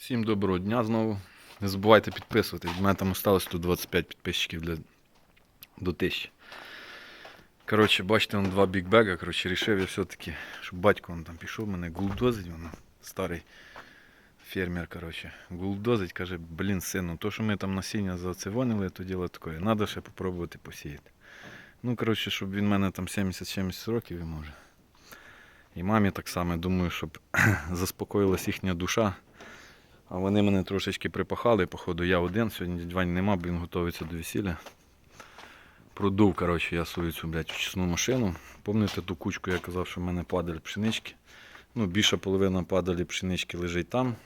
Всім доброго дня знову. Не забувайте підписуватись. У мене там осталось 125 підписчиків для... до 1000. Коротше, бачите, он два бікбега. Коротше, рішив я все-таки, щоб батько он там пішов, мене гулдозить, він старий фермер, коротше, гулдозить, каже, блін, сину, то, що ми там насіння зацивонили, то діло таке. Треба ще попробувати посіяти. Ну, коротше, щоб він мене там 70-70 років і може. І мамі так само, думаю, щоб заспокоїлась їхня душа. А вони мене трошечки припахали, походу я один, сьогодні дядь нема, він готується до весілля. Продув, коротше, я свою цю, блядь, очисну машину. Пам'ятаєте ту кучку, я казав, що в мене падаль пшенички. Ну, більша половина падалі пшенички лежить там,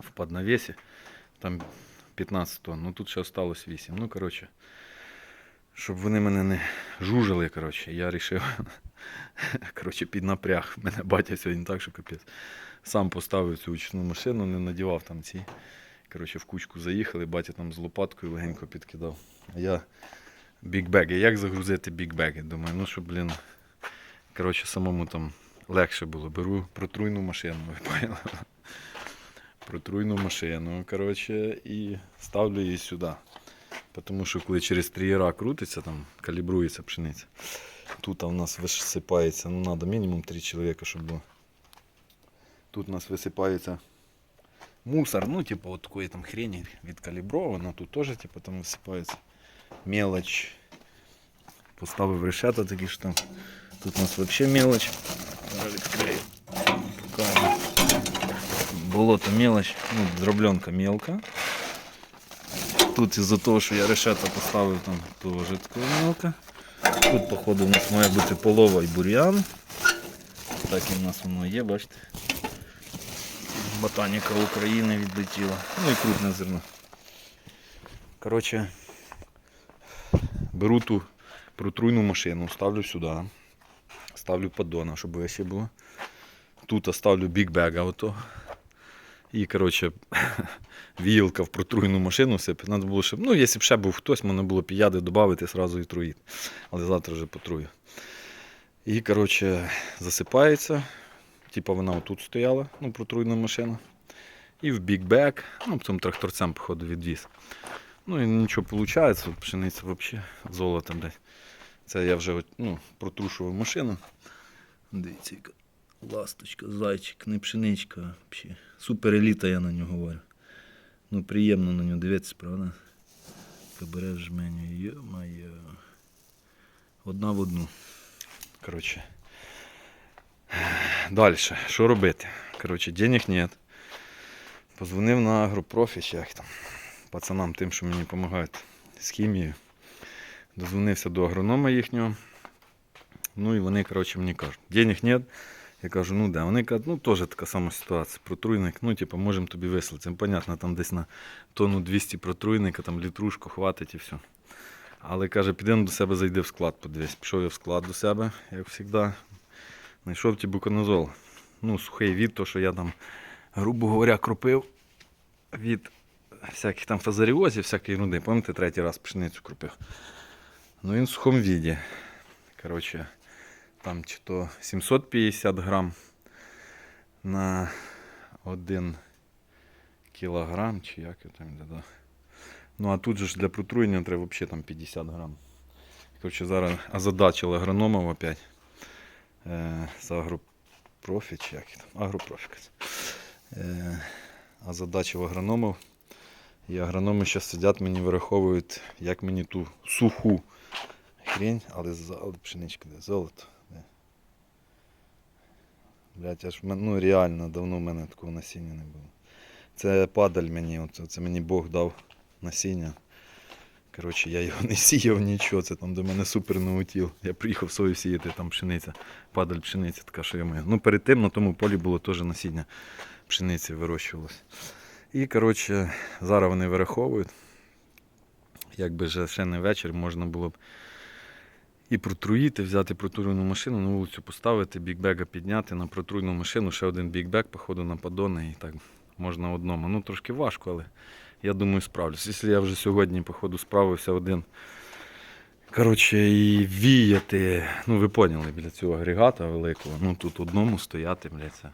в поднавесі. Там 15 тонн. Ну тут ще осталось 8. Ну, коротше, щоб вони мене не жужили, коротше, я вирішив коротше, під напряг. Мене батя сьогодні так, що капець. Сам поставив цю очисну машину, не надівав там ці. Коротше, в кучку заїхали, батя там з лопаткою легенько підкидав. А я бікбеги. Як загрузити бікбеги? Думаю, ну що, блін. Коротше, самому там легше було. Беру протруйну машину, ви поняли? Протруйну машину, коротше, і ставлю її сюди. Тому що коли через трієра крутиться, там калібрується пшениця. Тут у нас висипається, ну треба мінімум 3 чоловіка, щоб було. Тут у нас висипається мусор, ну, типу, от такої там хрені відкалібровано. Тут теж, типу, там висипається мелоч. Поставив решета такі ж там. Тут у нас взагалі мелоч. Зараз відкрию. Покажу. Болото мелоч, ну, дробленка мелка. Тут із-за того, що я решета поставив там теж такого мелка. Тут, походу, у нас має бути полова і бур'ян. Так і в нас воно є, бачите. Ботаніка України відлетіла. Ну і крупне зерно. Коротше, беру ту протруйну машину, ставлю сюди. Ставлю поддона, щоб вище було. Тут оставлю бікбега ото. І, коротше, віялка в протруйну машину сипе. Надо було, щоб, ну, якщо б ще був хтось, можна було п'яди додати сразу і труїти. Але завтра вже потрую. І, коротше, засипається. Типа вона отут стояла, ну, протруйна машина. І в бікбек, ну, потім тракторцем, походу, відвіз. Ну і нічого виходить, пшениця взагалі золото десь. Це я вже ну, протрушував машину. Дивіться, яка ласточка, зайчик, не пшеничка. Взагалі. Супер я на нього говорю. Ну, приємно на нього дивитися, правда? Кабере жменю, йо-моє. Одна в одну. Коротше. Далі, що робити? Коротше, денег нет. Позвонив на агропрофі, як там, пацанам тим, що мені допомагають з хімією. Дозвонився до агронома їхнього. Ну і вони, коротше, мені кажуть, денег нет. Я кажу, ну да. Вони кажуть, ну теж така сама ситуація. Протруйник, ну, типу, можемо тобі вислати. Понятно, там десь на тонну 200 протруйника, там літрушку хватить і все. Але каже, підемо до себе, зайди в склад, подивись. Пішов я в склад до себе, як завжди. Знайшов тібуконозол. Ну, сухий від, то, що я там, грубо говоря, кропив від всяких там фазаріозів, всякої ерунди. Пам'ятаєте, третій раз пшеницю кропив. Ну він в сухому віді. Коротше, там чи то 750 грам на 1 кілограм, чи як його там йде. Ну а тут же ж для протруєння треба взагалі там 50 грам. Коротше, зараз озадачили агрономов опять. Е, з агропрофі, чи як там, агропрофі. Е, озадачив агрономов. І агрономи зараз сидять, мені вираховують, як мені ту суху хрень, але, з- але пшеничка де, золото. Блять, аж ну реально давно в мене такого насіння не було. Це падаль мені, це мені Бог дав насіння. Коротше, я його не сіяв нічого, це там до мене супер наутіл. Я приїхав сою сіяти, там пшениця, падаль пшениця, така, що я маю. Ну перед тим на тому полі було теж насіння пшениці вирощувалось. І, коротше, зараз вони вираховують. Якби же ще не вечір, можна було б і протруїти, взяти протруйну машину, на вулицю поставити, бікбега підняти на протруйну машину, ще один бікбек, походу на подони і так можна одному. Ну трошки важко, але я думаю справлюсь. Якщо я вже сьогодні, походу, справився один. Коротше, і віяти, ну ви поняли, біля цього агрегата великого, ну тут одному стояти, блядь.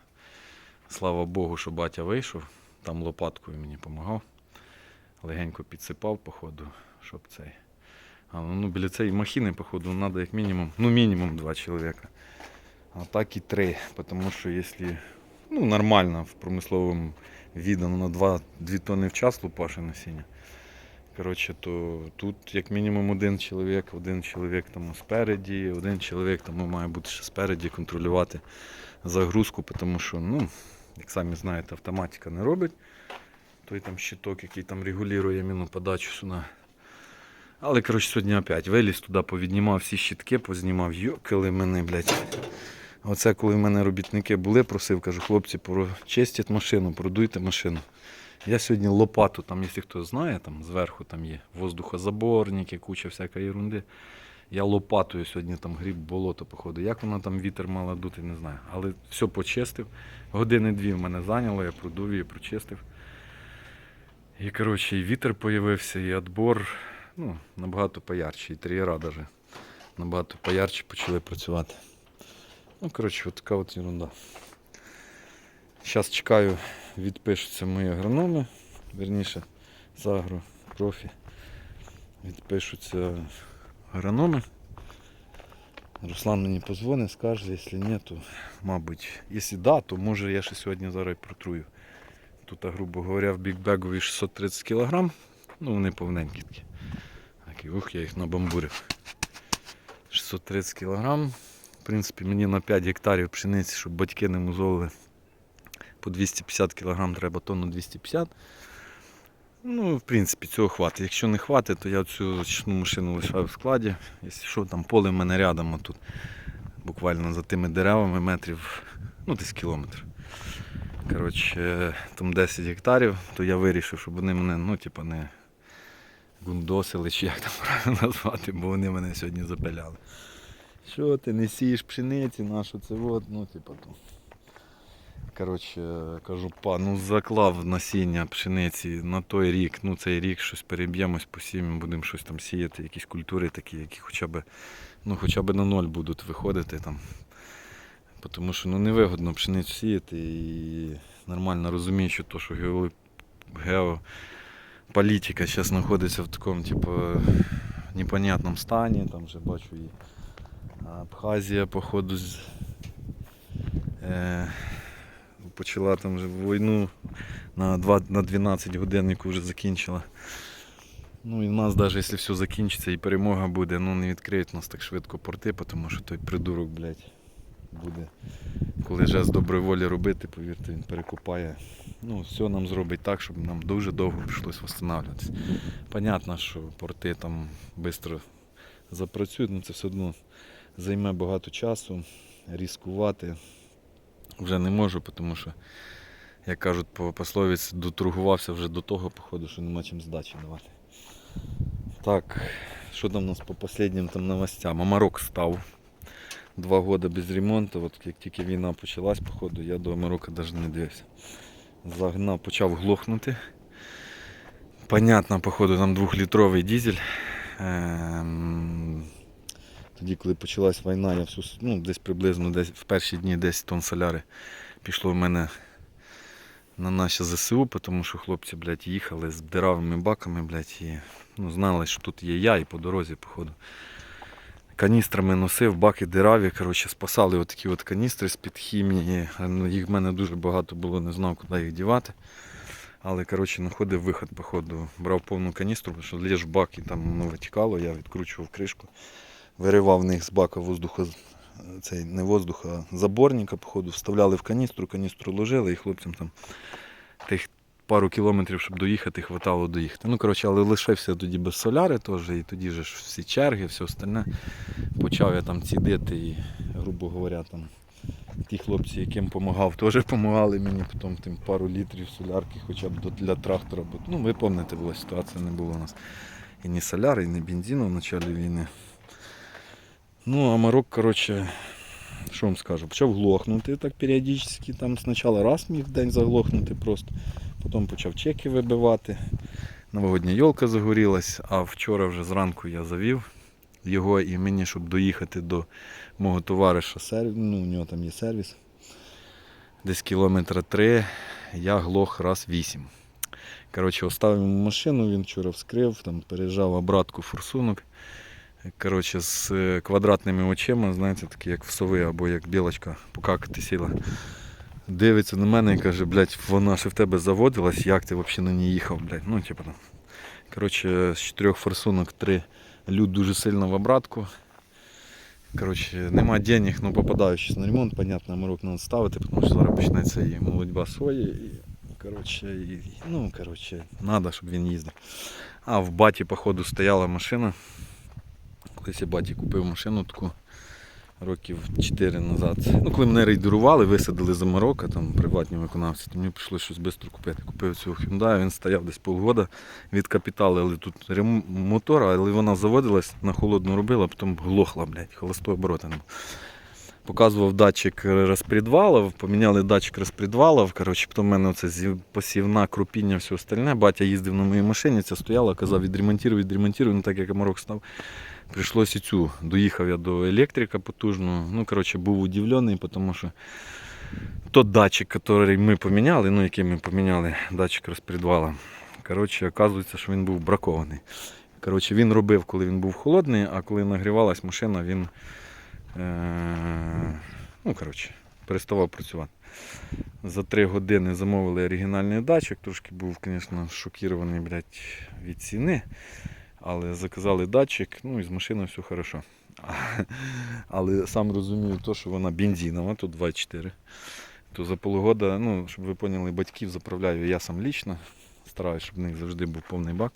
Слава Богу, що батя вийшов. там лопаткою мені допомагав. Легенько підсипав, походу, щоб цей. А ну біля цієї махіни, походу, треба як мінімум, ну мінімум два чоловіка. А так і три. Тому що якщо ну, нормально в промисловому віддано на 2, 2 тонни в час лупаше насіння. Коротше, то тут як мінімум один чоловік, один чоловік там спереді, один чоловік там має бути ще спереді контролювати загрузку, тому що, ну, як самі знаєте, автоматика не робить. Той там щиток, який там регулює міну подачу сюди. Але коротше, сьогодні опять виліз туди, повіднімав всі щитки, познімав, йокали мене, блядь. Оце коли в мене робітники були, просив, кажу, хлопці, прочистіть машину, продуйте машину. Я сьогодні лопату, там, якщо хто знає, там зверху там є воздухозаборники, куча всякої ерунди. Я лопатою сьогодні там гріб болото, походу. Як вона там вітер мала дути, не знаю. Але все почистив. Години дві в мене зайняло, я продув її, прочистив. І коротше, і вітер появився, і отбор ну, набагато поярче, і трієра даже набагато поярче почали працювати. Ну, коротше, от така от ерунда. Зараз чекаю, відпишуться мої агрономи, верніше з профі. Відпишуться агрономи. Руслан мені позвонить, скаже, якщо ні, то мабуть. Якщо да, то може я ще сьогодні зараз протрую. Тут, грубо говоря, в бікбегові 630 кг. Ну вони повненькі такі. Так, ух, я їх набамбурив. 630 кг. В принципі, мені на 5 гектарів пшениці, щоб батьки не музолили. По 250 кг треба тонну 250. Ну, в принципі, цього хватить. Якщо не хватить, то я цю ручну машину лишаю в складі. Якщо що, там поле в мене рядом, а тут буквально за тими деревами метрів, ну десь кілометр. Коротше, там 10 гектарів, то я вирішив, щоб вони мене, ну, типа, не гундосили, чи як там правильно назвати, бо вони мене сьогодні запиляли. Що ти не сієш пшениці, нашу це от, ну, типа там. Коротше, кажу, па, ну заклав насіння пшениці на той рік, ну цей рік щось переб'ємось, посіємо, будемо щось там сіяти, якісь культури такі, які хоча б, ну, хоча б на ноль будуть виходити там. Тому що ну, невигодно пшеницю сіяти і нормально розумію, що то, що гео, геополітика зараз знаходиться в такому, типу, непонятному стані, там вже бачу і Абхазія, походу, з, е, почала там вже війну на, 2, на 12 годин, яку вже закінчила. Ну і в нас навіть якщо все закінчиться і перемога буде, ну не відкриють нас так швидко порти, тому що той придурок, блядь, буде. Коли жест доброї волі робити, повірте, він перекупає. Ну, все нам зробить так, щоб нам дуже довго прийшлось встановлюватися. Понятно, що порти там швидко запрацюють, але це все одно займе багато часу, ризикувати вже не можу, тому що, як кажуть по пословиці, доторгувався вже до того, походу, що нема чим здачі давати. Так, що там у нас по останнім там новостям? Амарок став. Два роки без ремонту. От як тільки війна почалась, походу, я до Амарока навіть не дивився. Загнав, почав глохнути. Понятно, походу, там двохлітровий дизель. Тоді, коли почалась війна, я всю, ну, десь приблизно десь, в перші дні 10 тонн соляри пішло в мене на наші ЗСУ, тому що хлопці, блядь, їхали з диравими баками, блядь, і ну, знали, що тут є я і по дорозі, походу. Каністрами носив, баки дираві, коротше, спасали отакі от каністри з-під хімії. Ну, Їх в мене дуже багато було, не знав, куди їх дівати. Але коротше, знаходив виход, походу, брав повну каністру, тому що ліж бак і там воно витікало, я відкручував кришку, виривав в них з бака воздуха, цей не воздуха, а заборника, походу, вставляли в каністру, каністру ложили і хлопцям там тих пару кілометрів, щоб доїхати, хватало доїхати. Ну, коротше, але лишився тоді без соляри теж, і тоді ж всі черги, все остальне. Почав я там цідити і, грубо говоря, там ті хлопці, яким допомагав, теж допомагали мені потім тим пару літрів солярки, хоча б для трактора. Бо, ну, ви пам'ятаєте, була ситуація, не було у нас і ні соляри, і ні бензину в початку війни. Ну, а Марок, коротше, що вам скажу, почав глохнути так періодично. Там спочатку раз міг в день заглохнути просто, потім почав чеки вибивати. Новогодня йолка загорілась, а вчора вже зранку я завів його і мені, щоб доїхати до мого товариша, сервіс, ну, у нього там є сервіс. десь кілометра три, я глох раз вісім. Коротше, оставив машину, він вчора вскрив, там переїжджав обратку форсунок. Коротше, з е, квадратними очима, знаєте, такі як в сови або як білочка покакати сіла. Дивиться на мене і каже, блядь, вона ще в тебе заводилась, як ти взагалі на ній їхав, блядь. Ну, типу там. Коротше, з чотирьох форсунок три люд дуже сильно в обратку. Коротше, нема денег, ну попадаючись на ремонт, понятно, морок треба ставити, тому що зараз почнеться і молодьба сої. І, коротше, і, ну, коротше, треба, щоб він їздив. А в баті, походу, стояла машина. Колись я баті купив машину таку років 4 назад. Ну, коли мене рейдерували, висадили за Марокко, там приватні виконавці, то мені прийшлося щось швидко купити. Купив цього Hyundai, він стояв десь полгода від капіталу, але тут мотор, але вона заводилась, на холодну робила, потім глохла, блядь, холостой обороти. Показував датчик розпредвалів, поміняли датчик розпредвалів. Коротше, потім в мене оце посівна, крупіння, все остальне. Батя їздив на моїй машині, ця стояла, казав, відремонтирую, відремонтирую, ну так як Марок став. Прийшлося і цю. Доїхав я до електрика потужного. Ну, коротше, був удивлений, тому що тот датчик, який ми поміняли, ну який ми поміняли, датчик розпредвала, коротше, оказується, що він був бракований. Коротше, він робив, коли він був холодний, а коли нагрівалась машина, він е- ну, коротше, переставав працювати. За три години замовили оригінальний датчик, трошки був, звісно, шокірований блядь, від ціни. Але заказали датчик, ну і з машиною все хорошо. Але сам розумію, то, що вона бензинова, тут 2,4. То за полгода, ну, щоб ви поняли, батьків заправляю я сам лічно. Стараюсь, щоб в них завжди був повний бак.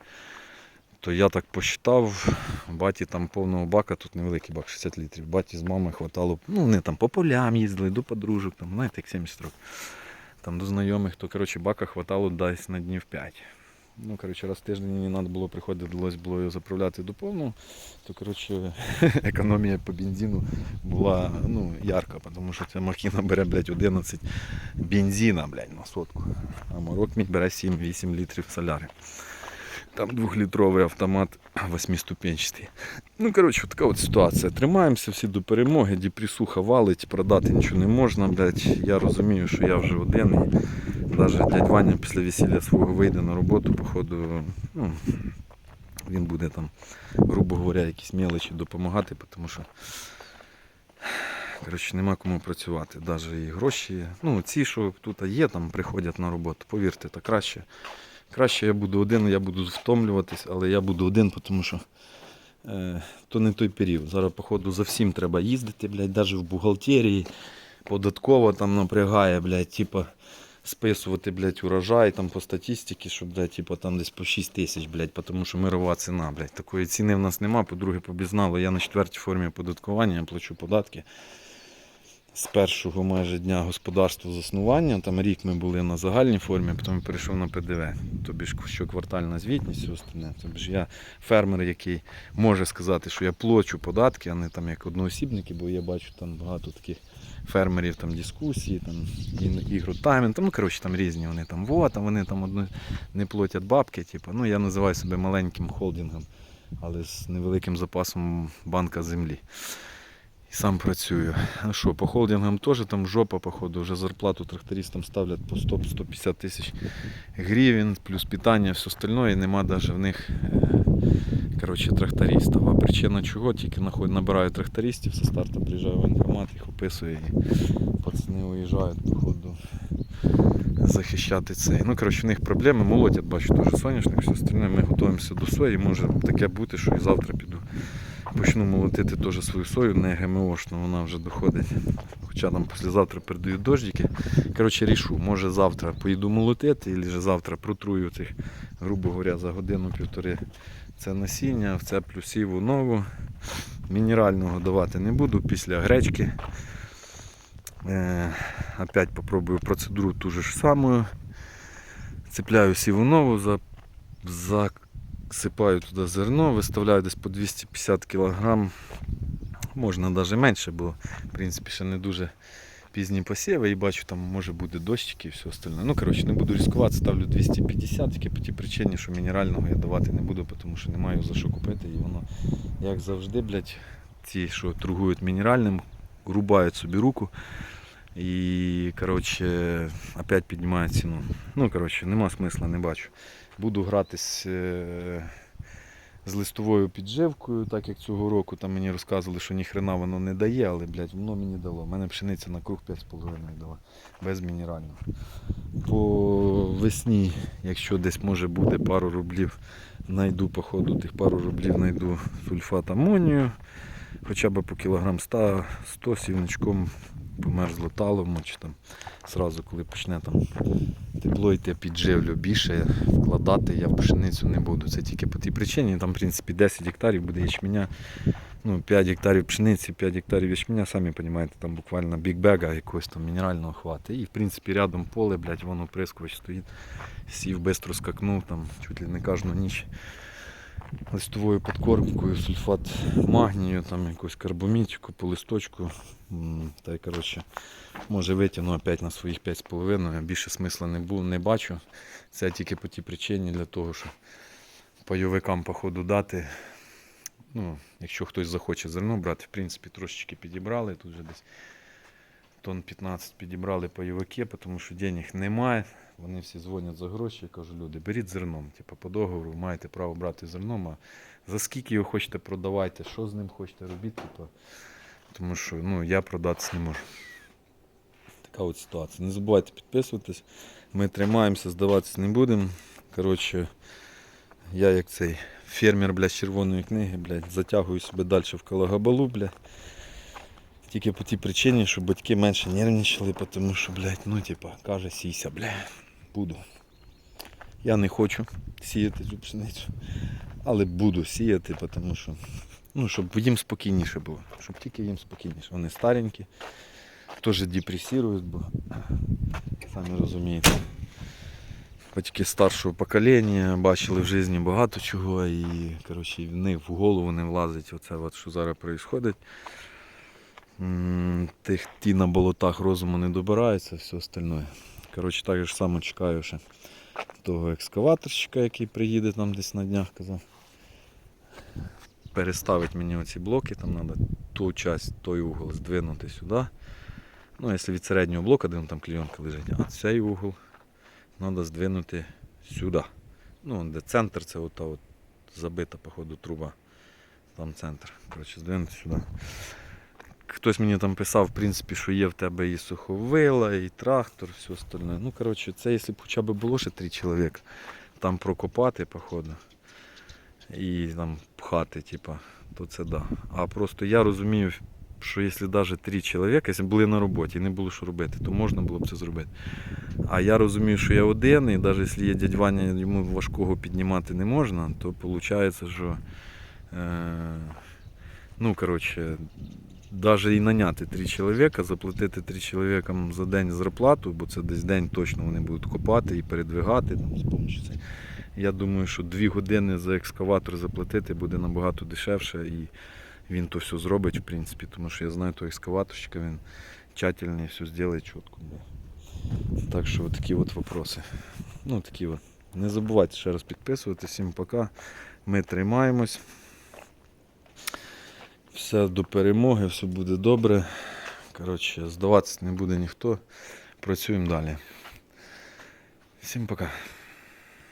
То я так посчитав, баті там повного бака, тут невеликий бак, 60 літрів. Баті з мамою хватало, ну вони там по полям їздили, до подружок, там, знаєте, як 70 років. Там до знайомих, то коротше, бака хватало десь на днів 5. Ну, коротше, раз в тиждень мені треба було приходилось було його заправляти до повного, то коротше, економія по бензину була ну, ярка, тому що ця махіна бере блядь, 11 бензина блядь, на сотку. А морок мій бере 7-8 літрів соляри. Там двохлітровий автомат восьмиступенчатий. Ну, коротше, така от ситуація. Тримаємося всі до перемоги, депресуха валить, продати нічого не можна, блядь. Я розумію, що я вже один. Навіть дядь Ваня після весілля свого вийде на роботу, походу, ну, він буде там, грубо говоря, якісь мелочі допомагати, тому що коротше, нема кому працювати. Навіть і гроші. Ну, ці, що тут є, там приходять на роботу, повірте, то краще. Краще я буду один, я буду втомлюватись, але я буду один, тому що е, то не той період. Зараз, походу, за всім треба їздити, блядь, навіть в бухгалтерії, податково там напрягає, блядь, типа списувати, блядь, урожай там по статистиці, щоб, блядь, типа там десь по 6 тисяч, блядь, тому що мирова ціна, блядь. Такої ціни в нас нема. По-друге, побізнало, я на четвертій формі оподаткування, я плачу податки. З першого майже дня господарства заснування, там рік ми були на загальній формі, потім перейшов на ПДВ. Тобі ж щоквартальна звітність, остальне. Тобі ж я фермер, який може сказати, що я плачу податки, а не там як одноосібники, бо я бачу там багато таких фермерів, там дискусії, там і- ігротаймінг, там, ну коротше там різні вони там, вот, а вони там одно, не платять бабки. Типу. Ну, я називаю себе маленьким холдингом, але з невеликим запасом банка землі. І сам працюю. А що, по холдингам теж там жопа, походу, вже зарплату трактористам ставлять по 100-150 тисяч гривень, плюс питання, все остальное, і нема навіть в них е, коротше, трактористів. А причина чого? Тільки набираю трактористів, зі старту приїжджаю в воєнкомат, їх описую і пацани уїжджають, походу, захищати цей. Ну, коротше, в них проблеми, молотять, бачу, дуже соняшник, все остальне. Ми готуємося до сої, може таке бути, що і завтра піду. Почну молотити теж свою сою, не ГМОшну, вона вже доходить. Хоча там післязавтра передають дождики. Коротше, рішу, може завтра поїду молотити, або завтра протрую цих, грубо говоря, за годину-півтори це насіння, це плюсіву нову. Мінерального давати не буду після гречки. Е, опять попробую процедуру ту ж саму. Цепляю сіву нову, засипаю туди зерно, виставляю десь по 250 кг. Можна навіть менше, бо в принципі ще не дуже пізні посіви і бачу, там може бути дощики і все остальне. Ну, коротше, не буду ризикувати, ставлю 250, тільки по тій причині, що мінерального я давати не буду, тому що не маю за що купити. І воно, як завжди, блядь, ці, що торгують мінеральним, рубають собі руку. І, коротше, опять піднімає ціну. Ну, коротше, нема смисла, не бачу. Буду гратись е, з листовою підживкою, так як цього року там мені розказували, що ніхрена воно не дає, але, блядь, воно мені дало. У мене пшениця на круг 5,5 дала, без мінерального. По весні, якщо десь може буде пару рублів, знайду походу, тих пару рублів знайду сульфат амонію, хоча б по кілограм 100, 100 сівничком померзло талому, чи там зразу, коли почне там тепло йти підживлю більше, вкладати я в пшеницю не буду. Це тільки по тій причині, там в принципі 10 гектарів буде ячменя, ну 5 гектарів пшениці, 5 гектарів ячменя, самі розумієте, там буквально бікбега якогось там мінерального хватить. І в принципі рядом поле, блядь, воно прискувач стоїть, сів, бистро скакнув, там чуть ли не кожну ніч листовою підкормкою, сульфат магнію, там якусь карбомітику по листочку. Та й коротше, може витягну опять на своїх 5,5. Я більше смисла не, бу, не бачу. Це тільки по тій причині для того, що пайовикам походу дати. Ну, якщо хтось захоче зерно брати, в принципі, трошечки підібрали. Тут вже десь тонн 15 підібрали пайовики, тому що денег немає. Вони всі дзвонять за гроші. Я кажу, люди, беріть зерном. Типу, по договору маєте право брати зерном, а за скільки його хочете продавайте, що з ним хочете робити, типу, тому що ну, я продатися не можу. Така от ситуація. Не забувайте підписуватись. Ми тримаємося, здаватися не будемо. Коротше, я як цей фермер блядь, з червоної книги, блядь, затягую себе далі в Калагабалу, блядь. Тільки по тій причині, що батьки менше нервничали, тому що, блядь, ну типа, каже, сійся, блядь, буду. Я не хочу сіяти цю пшеницю, але буду сіяти, тому що, ну, щоб їм спокійніше було. Щоб тільки їм спокійніше. Вони старенькі, теж депресують, бо самі розумієте. Батьки старшого покоління бачили в житті багато чого і коротше, в них в голову не влазить оце, от, що зараз відбувається. Тих, ті на болотах розуму не добираються, все остальне. Коротше, так ж само чекаю ще того екскаваторщика, який приїде там десь на днях, казав. Переставить мені оці блоки, там треба ту часть, той угол здвинути сюди. Ну, якщо від середнього блока, де там клейонка лежить, а цей угол треба здвинути сюди. Ну, де центр, це ота от забита, походу, труба. Там центр. Коротше, здвинути сюди. Хтось мені там писав, в принципі, що є в тебе і суховила, і трактор, все остальне. Ну, коротше, це якщо б хоча б було ще три чоловіка, там прокопати, походу, і там пхати, типа, то це да. А просто я розумію, що якщо навіть три чоловіка, якщо були на роботі і не було що робити, то можна було б це зробити. А я розумію, що я один, і навіть якщо є дядь Ваня, йому важкого піднімати не можна, то виходить, що. Е, ну, коротше, навіть і наняти три чоловіка, заплатити три чоловікам за день зарплату, бо це десь день точно вони будуть копати і передвигати там. Я думаю, що дві години за екскаватор заплатити буде набагато дешевше і він то все зробить, в принципі, тому що я знаю того екскаваторщика, він тщательний, все зробить чітко. бля. Так що такі от вопроси. Ну, такі от. Не забувайте ще раз підписуватися. Всім пока. Ми тримаємось. Все до перемоги, все буде добре. Коротше, здаватися не буде ніхто. Працюємо далі. Всім пока.